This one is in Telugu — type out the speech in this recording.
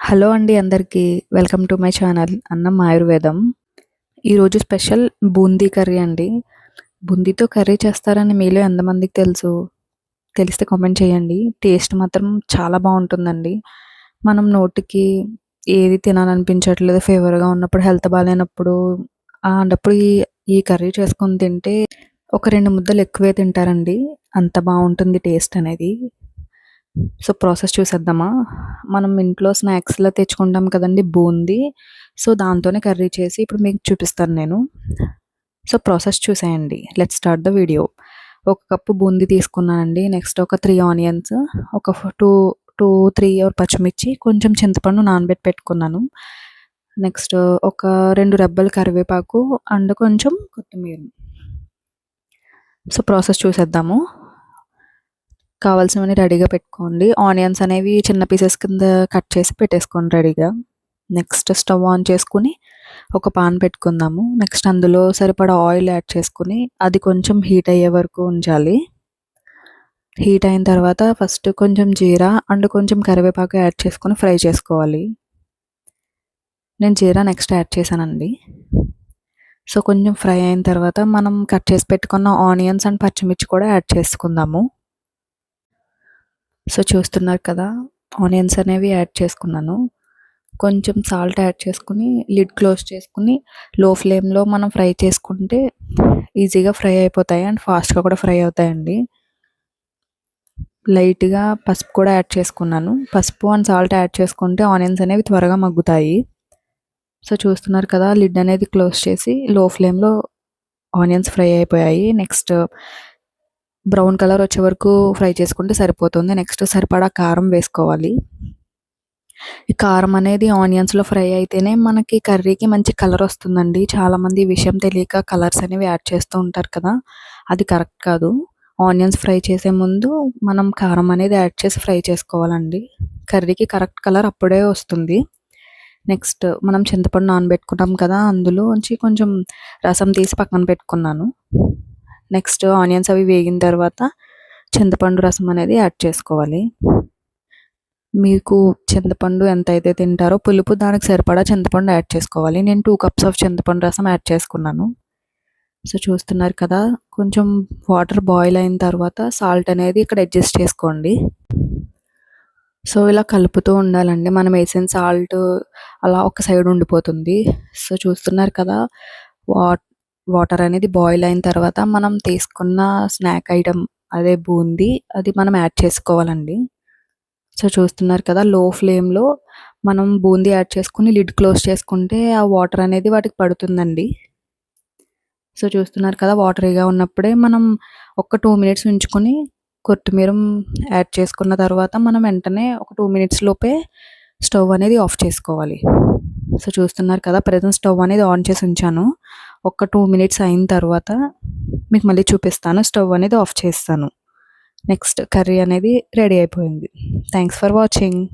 హలో అండి అందరికీ. వెల్కమ్ టు మై ఛానల్ అన్నం ఆయుర్వేదం. ఈరోజు స్పెషల్ బూందీ కర్రీ అండి. బూందీతో కర్రీ చేస్తారని మీలో ఎంతమందికి తెలుసు? తెలిస్తే కామెంట్ చేయండి. టేస్ట్ మాత్రం చాలా బాగుంటుందండి. మనం నోటికి ఏది తినాలనిపించట్లేదు ఫేవర్గా ఉన్నప్పుడు హెల్త్ బాగాలేనప్పుడు అలాంటప్పుడు ఈ ఈ కర్రీ చేసుకొని తింటే ఒక రెండు ముద్దలు ఎక్కువే తింటారండి. అంత బాగుంటుంది టేస్ట్ అనేది. సో ప్రాసెస్ చూసేద్దామా? మనం ఇంట్లో స్నాక్స్లో తెచ్చుకుంటాం కదండి బూందీ. సో దాంతోనే కర్రీ చేసి ఇప్పుడు మీకు చూపిస్తాను నేను. సో ప్రాసెస్ చూసేయండి. Let start the video. ఒక కప్పు బూందీ తీసుకున్నానండి. నెక్స్ట్ ఒక త్రీ ఆనియన్స్ ఒక టూ టూ త్రీ పచ్చిమిర్చి కొంచెం చింతపండు నానబెట్టి పెట్టుకున్నాను. నెక్స్ట్ ఒక రెండు రెబ్బలు కరివేపాకు అండ్ కొంచెం కొత్తిమీర. సో ప్రాసెస్ చూసేద్దాము. కావాల్సినవన్నీ రెడీగా పెట్టుకోండి. ఆనియన్స్ అనేవి చిన్న పీసెస్ కింద కట్ చేసి పెట్టేసుకోండి రెడీగా. నెక్స్ట్ స్టవ్ ఆన్ చేసుకుని ఒక పాన్ పెట్టుకుందాము. నెక్స్ట్ అందులో సరిపడా ఆయిల్ యాడ్ చేసుకుని అది కొంచెం హీట్ అయ్యే వరకు ఉంచాలి. హీట్ అయిన తర్వాత ఫస్ట్ కొంచెం జీరా అండ్ కొంచెం కరివేపాకు యాడ్ చేసుకొని ఫ్రై చేసుకోవాలి. నేను జీరా నెక్స్ట్ యాడ్ చేశానండి. సో కొంచెం ఫ్రై అయిన తర్వాత మనం కట్ చేసి పెట్టుకున్న ఆనియన్స్ అండ్ పచ్చిమిర్చి కూడా యాడ్ చేసుకుందాము. సో చూస్తున్నారు కదా ఆనియన్స్ అనేవి యాడ్ చేసుకున్నాను. కొంచెం సాల్ట్ యాడ్ చేసుకుని లిడ్ క్లోజ్ చేసుకుని లో ఫ్లేమ్లో మనం ఫ్రై చేసుకుంటే ఈజీగా ఫ్రై అయిపోతాయి అండ్ ఫాస్ట్గా కూడా ఫ్రై అవుతాయండి. లైట్గా పసుపు కూడా యాడ్ చేసుకున్నాను. పసుపు అండ్ సాల్ట్ యాడ్ చేసుకుంటే ఆనియన్స్ అనేవి త్వరగా మగ్గుతాయి. సో చూస్తున్నారు కదా లిడ్ అనేది క్లోజ్ చేసి లో ఫ్లేమ్లో ఆనియన్స్ ఫ్రై అయిపోయాయి. నెక్స్ట్ బ్రౌన్ కలర్ వచ్చే వరకు ఫ్రై చేసుకుంటే సరిపోతుంది. నెక్స్ట్ సరిపడా కారం వేసుకోవాలి. ఈ కారం అనేది ఆనియన్స్లో ఫ్రై అయితేనే మనకి కర్రీకి మంచి కలర్ వస్తుందండి. చాలామంది విషయం తెలియక కలర్స్ అనేవి యాడ్ చేస్తూ ఉంటారు కదా. అది కరెక్ట్ కాదు. ఆనియన్స్ ఫ్రై చేసే ముందు మనం కారం అనేది యాడ్ చేసి ఫ్రై చేసుకోవాలండి. కర్రీకి కరెక్ట్ కలర్ అప్పుడే వస్తుంది. నెక్స్ట్ మనం చింతపండు నానబెట్టుకున్నాం కదా అందులోంచి కొంచెం రసం తీసి పక్కన పెట్టుకున్నాను. నెక్స్ట్ ఆనియన్స్ అవి వేగిన తర్వాత చింతపండు రసం అనేది యాడ్ చేసుకోవాలి. మీకు చింతపండు ఎంత అయితే తింటారో పులుపు దానికి సరిపడా చింతపండు యాడ్ చేసుకోవాలి. నేను టూ కప్స్ ఆఫ్ చింతపండు రసం యాడ్ చేసుకున్నాను. సో చూస్తున్నారు కదా కొంచెం వాటర్ బాయిల్ అయిన తర్వాత సాల్ట్ అనేది ఇక్కడ అడ్జస్ట్ చేసుకోండి. సో ఇలా కలుపుతూ ఉండాలండి. మనం వేసిన సాల్ట్ అలా ఒక సైడ్ ఉండిపోతుంది. సో చూస్తున్నారు కదా వాట్ వాటర్ అనేది బాయిల్ అయిన తర్వాత మనం తీసుకున్న స్నాక్ ఐటమ్ అదే బూందీ అది మనం యాడ్ చేసుకోవాలండి. సో చూస్తున్నారు కదా లో ఫ్లేమ్లో మనం బూందీ యాడ్ చేసుకుని లిడ్ క్లోజ్ చేసుకుంటే ఆ వాటర్ అనేది వాటికి పడుతుందండి. సో చూస్తున్నారు కదా వాటరీగా ఉన్నప్పుడే మనం ఒక టూ మినిట్స్ ఉంచుకొని కొత్తిమీర యాడ్ చేసుకున్న తర్వాత మనం వెంటనే ఒక టూ మినిట్స్ లోపే స్టవ్ అనేది ఆఫ్ చేసుకోవాలి. సో చూస్తున్నారు కదా ప్రజెంట్ స్టవ్ అనేది ఆన్ చేసి ఉంచాను. ఒక టూ మినిట్స్ అయిన తర్వాత మీకు మళ్ళీ చూపిస్తాను. స్టవ్ అనేది ఆఫ్ చేస్తాను. నెక్స్ట్ కర్రీ అనేది రెడీ అయిపోయింది. Thanks for watching.